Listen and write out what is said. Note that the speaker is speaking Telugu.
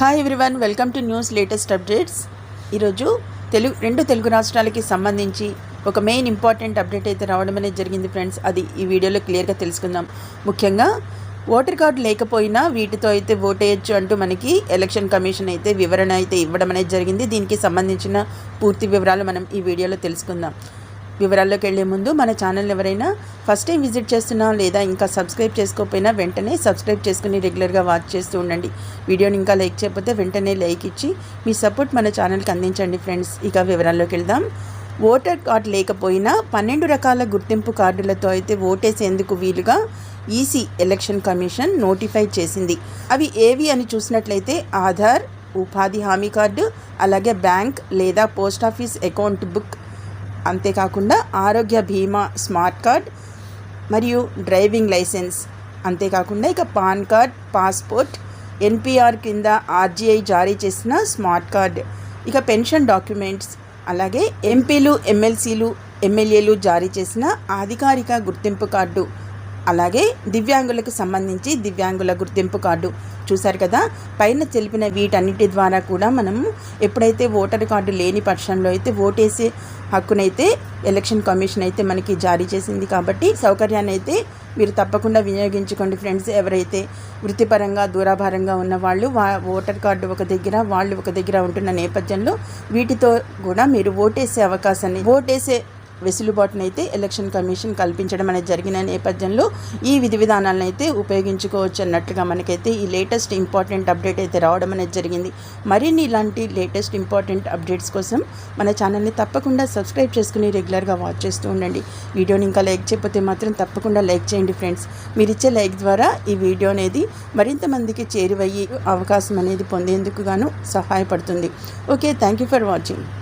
Hi everyone welcome to news latest updates ఈరోజు తెలుగు రెండు తెలుగు రాష్ట్రాలకి సంబంధించి ఒక మెయిన్ ఇంపార్టెంట్ అప్డేట్ అయితే రావడం అనేది జరిగింది ఫ్రెండ్స్ అది ఈ వీడియోలో క్లియర్గా తెలుసుకుందాం. ముఖ్యంగా ఓటర్ కార్డు లేకపోయినా వీటితో అయితే ఓటేయచ్చు అంటూ మనకి ఎలక్షన్ కమిషన్ అయితే వివరణ అయితే ఇవ్వడం అనేది జరిగింది. దీనికి సంబంధించిన పూర్తి వివరాలు మనం ఈ వీడియోలో తెలుసుకుందాం. వివరాల్లోకి వెళ్ళే ముందు మన ఛానల్ ఎవరైనా ఫస్ట్ టైం విజిట్ చేస్తున్నా లేదా ఇంకా సబ్స్క్రైబ్ చేసుకోకపోయినా వెంటనే సబ్స్క్రైబ్ చేసుకుని రెగ్యులర్గా వాచ్ చేస్తూ ఉండండి. వీడియోని ఇంకా లైక్ చేయకపోతే వెంటనే లైక్ ఇచ్చి మీ సపోర్ట్ మన ఛానల్కి అందించండి ఫ్రెండ్స్. ఇక వివరాల్లోకి వెళ్దాం ఓటర్ కార్డు లేకపోయినా పన్నెండు రకాల గుర్తింపు కార్డులతో అయితే ఓటేసేందుకు వీలుగా ఈసీ ఎలక్షన్ కమిషన్ నోటిఫై చేసింది. అవి ఏవి అని చూసినట్లయితే ఆధార్ ఉపాధి హామీ కార్డు అలాగే బ్యాంక్ లేదా పోస్ట్ ఆఫీస్ అకౌంట్ బుక్ అంతేకాకుండా ఆరోగ్య బీమా స్మార్ట్ కార్డ్ మరియు డ్రైవింగ్ లైసెన్స్. అంతేకాకుండా ఇక పాన్ కార్డ్ పాస్పోర్ట్ ఎన్పిఆర్ కింద ఆర్జీఐ జారీ చేసిన స్మార్ట్ కార్డ్. ఇక పెన్షన్ డాక్యుమెంట్స్ అలాగే ఎంపీలు ఎమ్మెల్సీలు ఎమ్మెల్యేలు జారీ చేసిన అధికారిక గుర్తింపు కార్డు. అలాగే దివ్యాంగులకు సంబంధించి దివ్యాంగుల గుర్తింపు కార్డు. చూశారు కదా? పైన తెలిపిన వీటన్నిటి ద్వారా కూడా మనం ఎప్పుడైతే ఓటర్ కార్డు లేని పక్షంలో అయితే ఓటేసే హక్కునైతే ఎలక్షన్ కమిషన్ అయితే మనకి జారీ చేసింది కాబట్టి సౌకర్యాన్ని అయితే మీరు తప్పకుండా వినియోగించుకోండి ఫ్రెండ్స్. ఎవరైతే వృత్తిపరంగా దూరాభారంగా ఉన్న వాళ్ళు వా ఓటర్ కార్డు ఒక దగ్గర వాళ్ళు ఒక దగ్గర ఉంటున్న నేపథ్యంలో వీటితో కూడా మీరు ఓటేసే అవకాశాన్ని ఓటేసే వెసులుబాటును అయితే ఎలక్షన్ కమిషన్ కల్పించడం అనేది జరిగిన నేపథ్యంలో ఈ విధి విధానాలను అయితే ఉపయోగించుకోవచ్చు అన్నట్లుగా మనకైతే ఈ లేటెస్ట్ ఇంపార్టెంట్ అప్డేట్ అయితే రావడం అనేది జరిగింది. మరిన్ని ఇలాంటి లేటెస్ట్ ఇంపార్టెంట్ అప్డేట్స్ కోసం మన ఛానల్ని తప్పకుండా సబ్స్క్రైబ్ చేసుకుని రెగ్యులర్గా వాచ్ చేస్తూ ఉండండి. వీడియోని ఇంకా లైక్ చేయకపోతే మాత్రం తప్పకుండా లైక్ చేయండి ఫ్రెండ్స్ మీరు ఇచ్చే లైక్ ద్వారా ఈ వీడియో అనేది మరింత మందికి చేరువయ్యే అవకాశం అనేది పొందేందుకు గాను సహాయపడుతుంది. Okay thank you for watching